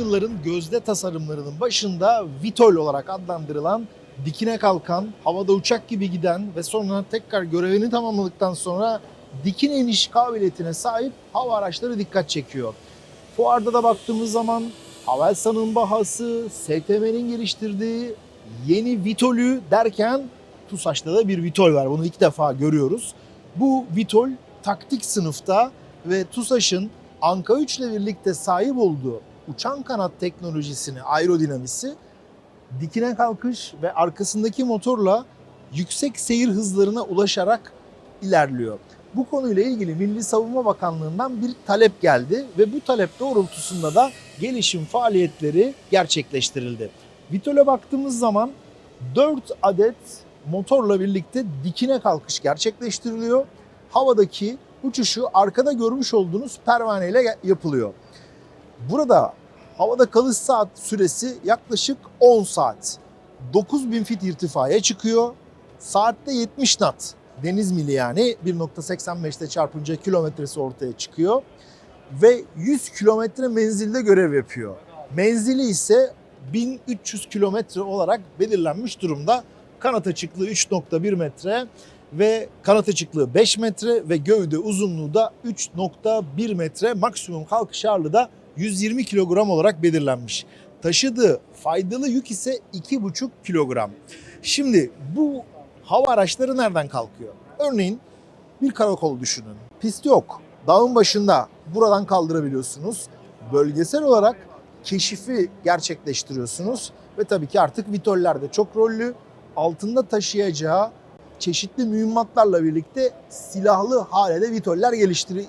yılların gözde tasarımlarının başında Vitol olarak adlandırılan dikine kalkan, havada uçak gibi giden ve sonra tekrar görevini tamamladıktan sonra dikine iniş kabiliyetine sahip hava araçları dikkat çekiyor. Fuarda da baktığımız zaman Havelsan'ın bahası, STM'nin geliştirdiği yeni Vitol'ü derken TUSAŞ'ta da bir Vitol var. Bunu ilk defa görüyoruz. Bu Vitol taktik sınıfta ve TUSAŞ'ın Anka 3 ile birlikte sahip olduğu uçan kanat teknolojisini, aerodinamisi dikine kalkış ve arkasındaki motorla yüksek seyir hızlarına ulaşarak ilerliyor. Bu konuyla ilgili Milli Savunma Bakanlığı'ndan bir talep geldi ve bu talep doğrultusunda da gelişim faaliyetleri gerçekleştirildi. Vitol'e baktığımız zaman 4 adet motorla birlikte dikine kalkış gerçekleştiriliyor. Havadaki uçuşu arkada görmüş olduğunuz pervaneyle yapılıyor. Burada havada kalış saat süresi yaklaşık 10 saat. 9000 fit irtifaya çıkıyor. Saatte 70 knot. Deniz mili yani 1.85'te çarpınca kilometresi ortaya çıkıyor. Ve 100 kilometre menzilde görev yapıyor. Menzili ise 1300 kilometre olarak belirlenmiş durumda. Kanat açıklığı 3.1 metre ve kanat açıklığı 5 metre ve gövde uzunluğu da 3.1 metre. Maksimum kalkış ağırlığı da 120 kilogram olarak belirlenmiş. Taşıdığı faydalı yük ise 2,5 kilogram. Şimdi bu hava araçları nereden kalkıyor? Örneğin bir karakol düşünün. Pist yok. Dağın başında buradan kaldırabiliyorsunuz. Bölgesel olarak keşifi gerçekleştiriyorsunuz. Ve tabii ki artık Vitoller de çok rollü. Altında taşıyacağı çeşitli mühimmatlarla birlikte silahlı hale de Vitoller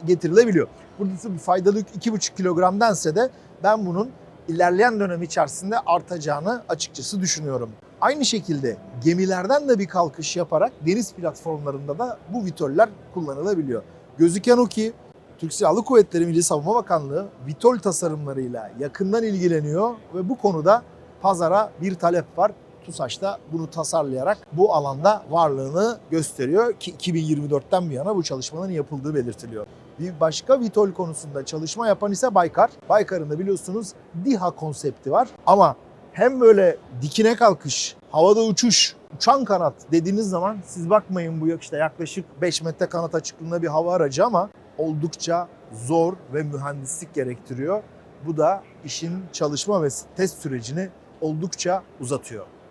getirilebiliyor. Burada tabii faydalı yük 2,5 kilogram dense de ben bunun ilerleyen dönem içerisinde artacağını açıkçası düşünüyorum. Aynı şekilde gemilerden de bir kalkış yaparak deniz platformlarında da bu vitoller kullanılabiliyor. Gözüken o ki Türk Silahlı Kuvvetleri Milli Savunma Bakanlığı vitol tasarımlarıyla yakından ilgileniyor ve bu konuda pazara bir talep var. TUSAŞ da bunu tasarlayarak bu alanda varlığını gösteriyor ki 2024'ten bu yana bu çalışmanın yapıldığı belirtiliyor. Bir başka Vitol konusunda çalışma yapan ise Baykar. Baykar'ın da biliyorsunuz DİHA konsepti var. Ama hem böyle dikine kalkış, havada uçuş, uçan kanat dediğiniz zaman siz bakmayın bu işte yaklaşık 5 metre kanat açıklığında bir hava aracı ama oldukça zor ve mühendislik gerektiriyor. Bu da işin çalışma ve test sürecini oldukça uzatıyor.